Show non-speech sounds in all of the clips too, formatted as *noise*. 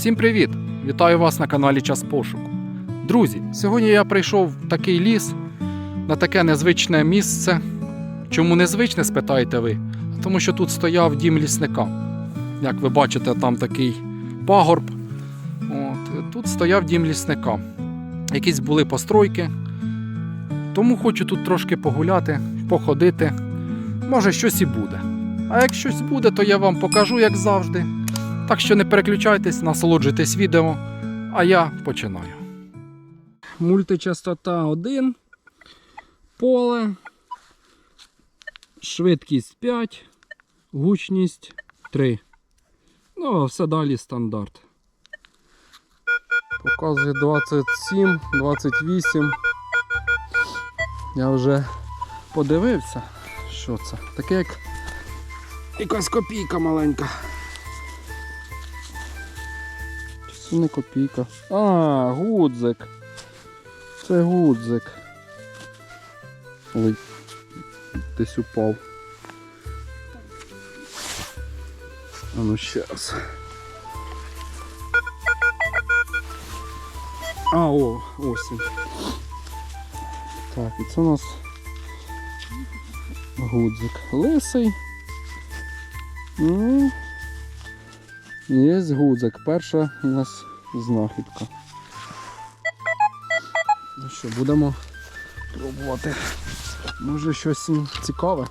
Всім привіт! Вітаю вас на каналі Час Пошуку. Друзі, сьогодні я прийшов в такий ліс на таке незвичне місце. Чому незвичне, спитаєте ви? Тому що тут стояв дім лісника. Як ви бачите, там такий пагорб. От, тут стояв дім лісника. Якісь були постройки. Тому хочу тут трошки погуляти, походити. Може, щось і буде. А як щось буде, то я вам покажу, як завжди. Так що не переключайтесь, насолоджуйтесь відео, а я починаю. Мультичастота 1, поле, швидкість 5, гучність 3. Ну, а все далі стандарт. Показує 27, 28. Я вже подивився, що це. Таке як якась копійка маленька. Не копійка. А, гудзик. Це гудзик. Ой, десь упав. А ну раз. А, о, ось він. Так, і це у нас гудзик. Лисий. Ну, Є гудзик. Перша у нас знахідка. Ну що, будемо пробувати. Може щось цікаве.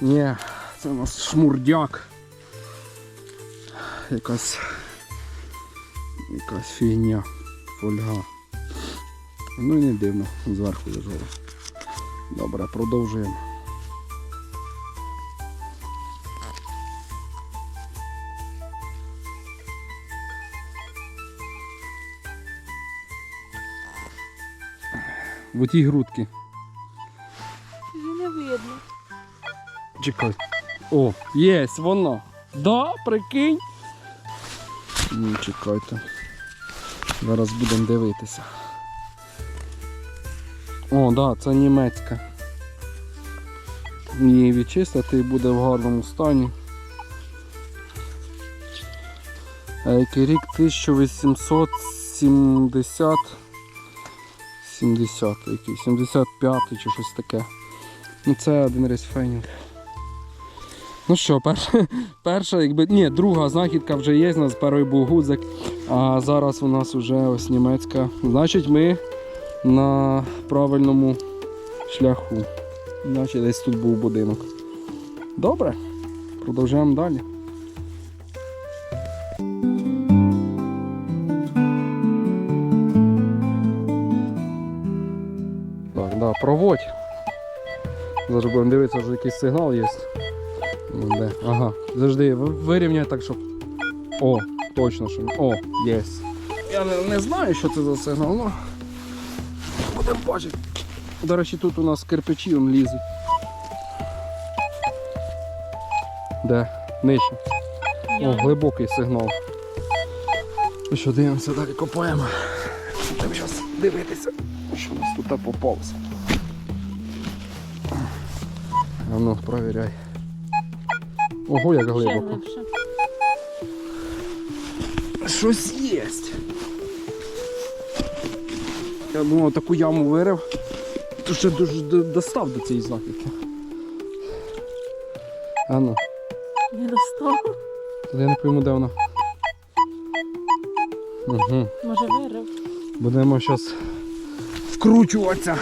Ні, це у нас шмурдяк. Якась якась фігня, фольга. Ну і не дивно, зверху лежало. Добре, продовжуємо. В отій грудки. Її не видно. Чекай. О, є, воно. Да, прикинь. Ні, чекайте. Зараз будемо дивитися. О, да, це німецька. Її відчистити і буде в гарному стані. А який рік 1870 70 який, 75 чи щось таке. Ну це один рейс фенінг. Ну що, перша, *laughs* перша, якби. Ні, друга знахідка вже є, у нас перший був гудзик, а зараз у нас вже ось німецька. Значить ми на правильному шляху. Значить десь тут був будинок. Добре, продовжуємо далі. Проводь. Зараз будемо дивитися, що якийсь сигнал є. Ну, де? Ага. Завжди ви- вирівняй так, щоб. О, точно що. О, є. Я не, не знаю, що це за сигнал, але будемо бачити. До речі, тут у нас кирпичі лізуть. Де? Нижче. О, глибокий сигнал. Ну що, дивимося далі копаємо. Будемо зараз дивитися, що у нас тут попалося. Ну, провіряй. Ого, як глибоко. Щось є. Я думав, таку яму вирив, то ще дуже достав до цієї знахідки. А ну, Не достав. то я не пойму, де вона. Угу. Може вирив. Будемо зараз вкручуватися.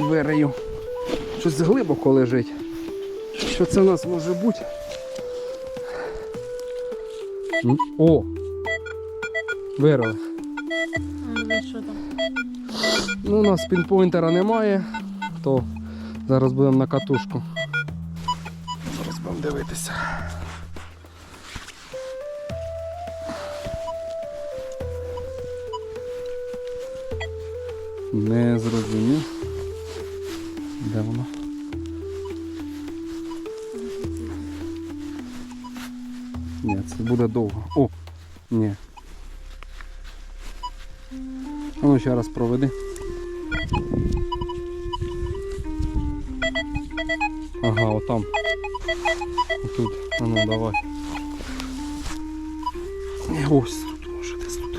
Вирию. Щось глибоко лежить. Що це в нас може бути? О! Вирили. Ну, у нас пінпойнтера немає, то зараз будемо на катушку. Зараз будемо дивитися. Не зрозумів. Де воно? Ні, це буде довго. О! Ні. Ну ще раз проведи. Ага, отам. Тут. А ну давай. Ось тут, може десь тут.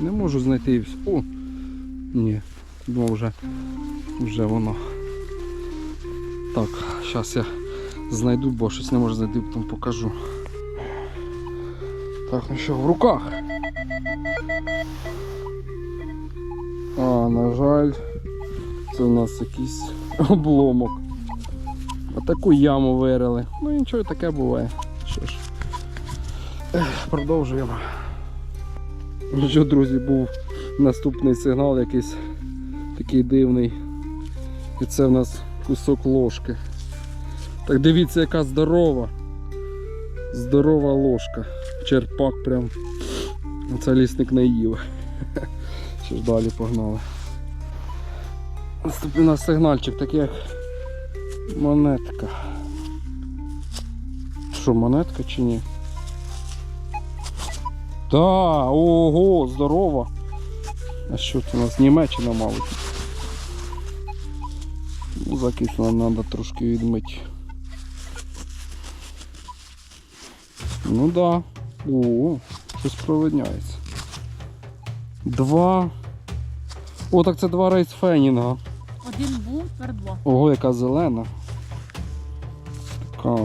Не можу знайти і все. О! Ні, думав вже, вже воно. Так, зараз я знайду, бо щось не можу знайти, потім покажу. Так, ну що, в руках. А, на жаль, це у нас якийсь обломок. А таку яму вирили. Ну нічого таке буває. Що ж. Продовжуємо. Ну що, друзі, був наступний сигнал якийсь такий дивний. І це в нас кусок ложки. Так дивіться, яка здорова. Здорова ложка. Черпак прям. Це лісник не їв. *laughs* Що ж далі погнали. Наступний у нас сигнальчик, такий як монетка. Що, монетка чи ні? Да, ого, здорово. А що це у нас Німеччина, мабуть? Ну, Закис треба трошки відмити. Ну да. О, щось провидняється. Два. О, так це два рейс фенінга. Один був, тепер два. Ого, яка зелена. Така.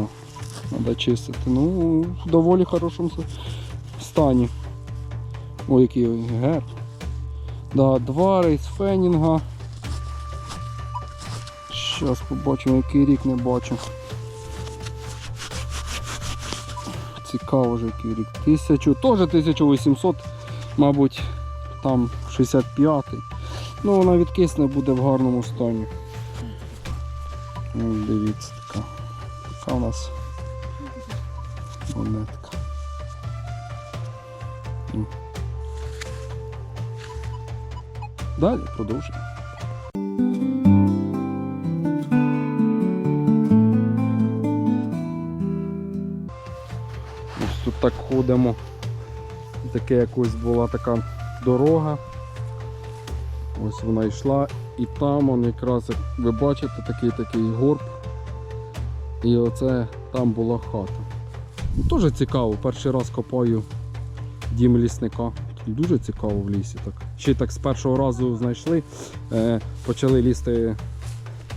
Треба чистити. Ну, в доволі хорошому стані. Ой, який герб. Да, два рейс фенінга. Зараз побачимо, який рік не бачу. Цікаво вже який рік. Тисячу, теж 1800, мабуть, там 65-й. Ну, вона відкисне буде в гарному стані. Дивіться, така. Така у нас монетка. Далі продовжуємо. Ось тут так ходимо. Таке якось була така дорога. Ось вона йшла і там он якраз, як ви бачите, такий такий горб. І оце там була хата. Ну, Дуже цікаво, перший раз копаю дім лісника. Дуже цікаво в лісі. Так. Ще так з першого разу знайшли, е, почали лізти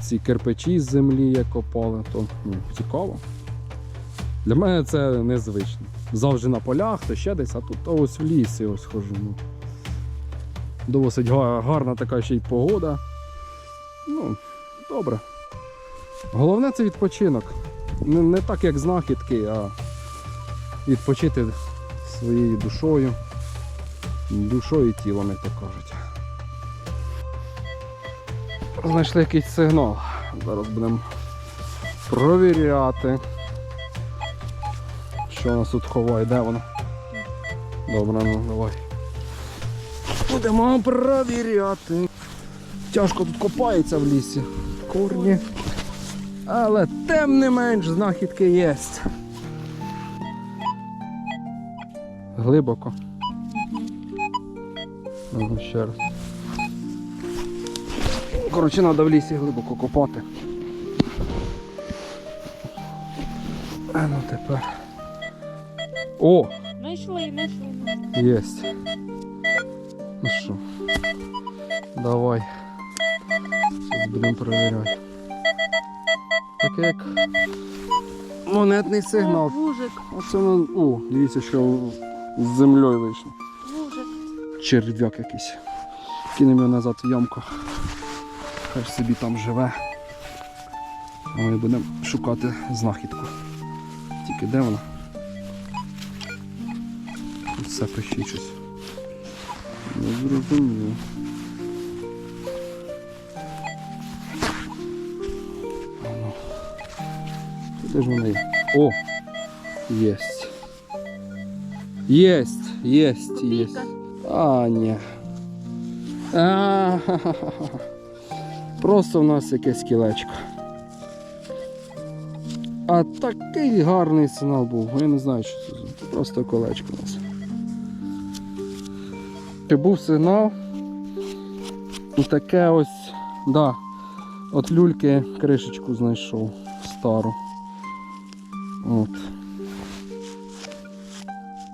ці кирпичі з землі, як копали, то ну, цікаво. Для мене це незвично. Завжди на полях, то ще десь, а тут а ось в лісі ось хожу. Ну. Досить гарна така ще й погода. Ну, добре. Головне це відпочинок. Не, не так як знахідки, а відпочити своєю душою. Душою і тілом, як то кажуть. Знайшли якийсь сигнал. Зараз будемо провіряти. Що у нас тут ховає, де воно? Добре, ну давай. Будемо провіряти. Тяжко тут копається в лісі. Корні. Але тим не менш знахідки є. Глибоко. Ну, ще раз. Коротше, треба в лісі глибоко копати. А ну тепер. О! Знайшли, знайшли. Есть. Ну що, давай. Зараз будемо перевіряти. Так як монетний О, сигнал. вужик, Оце о, дивіться, що з землею вийшло. Черв'як якийсь. Кинемо його назад в ямку. Хай собі там живе. А ми будемо шукати знахідку. Тільки де вона? Тут все щось. Не зрозуміло. Ну. Де ж вона є? О! Єсть. Єсть, єсть, єсть. А, ні. А, ха-ха-ха. Просто в нас якесь кілечко. А такий гарний сигнал був. Я не знаю, що це. Просто колечко у нас. Чи був сигнал? І таке ось Да. От люльки кришечку знайшов стару. От.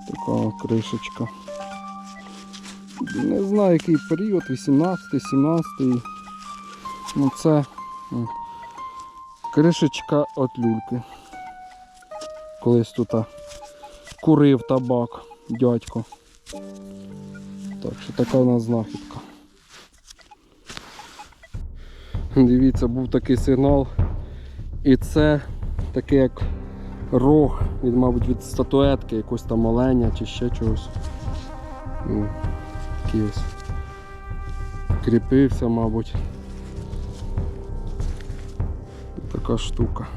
Така кришечка. Не знаю який період, 18, 17. Ну це кришечка от люльки. Колись тут курив табак дядько. Так що така у нас знахідка. Дивіться, був такий сигнал. І це таке як рог, від, мабуть, від статуетки, якось там оленя чи ще чогось. Такий ось. Кріпився, мабуть. Така штука.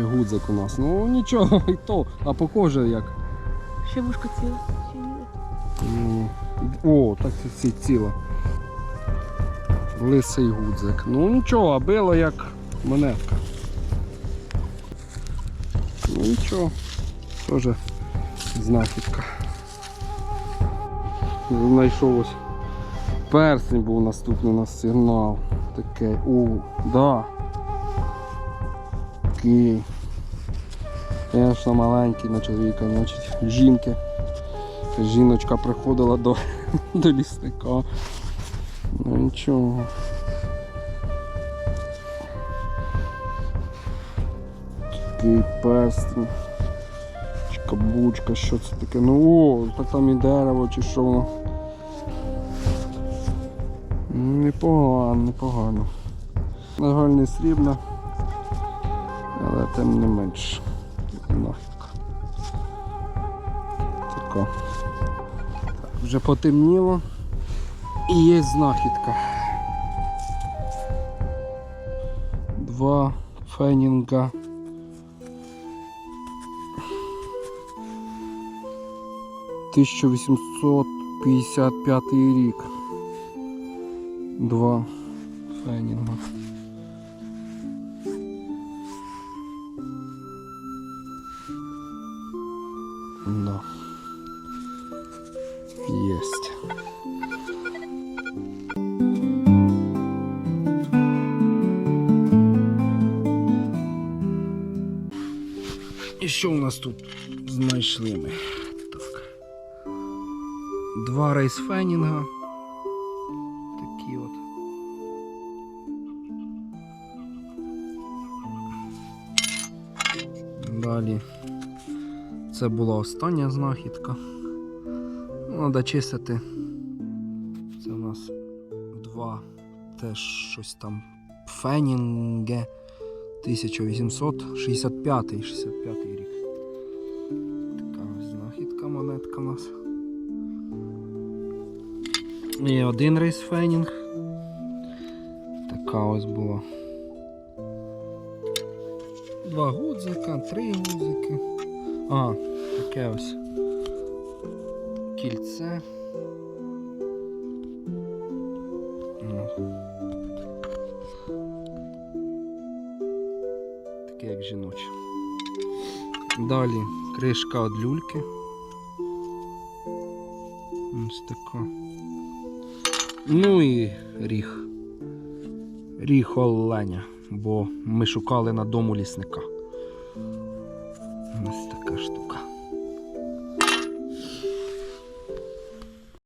Короче, гудзик у нас. Ну нічого, і *laughs* то, а похоже як. Ще. Ще ні. Ну, О, так це ці ціла. Лисий гудзик. Ну нічого, а било як монетка. Ну нічого. Теж знахідка. Знайшов ось. Персень був наступний у нас сигнал. Такий. О, да. Такий. Звісно, маленький на чоловіка, значить, жінки. Жіночка приходила до, *laughs* до лісника. Ну нічого. Такий перстень. Чи каблучка, що це таке? Ну о, так там і дерево чи що воно. Непогано, непогано. На жаль, срібна, тим не менш. Така. Вже потемніло і є знахідка. Два фенінга. Тисяча вісімсот п'ятдесят п'ятий рік. Два фенінга. Що у нас тут знайшли ми? Так. Два рейсфенінга. Такі от. Далі. Це була остання знахідка. Треба чистити. Це у нас два теж щось там Фенінге 1865 65 рік. Така ось знахідка монетка у нас. І один рейс Фенінг. Така ось була. Два гудзика, три гудзики. А, таке ось кільце. Як жіноче. Далі кришка від люльки. Ось така. Ну і ріг. Ріг оленя, бо ми шукали на дому лісника.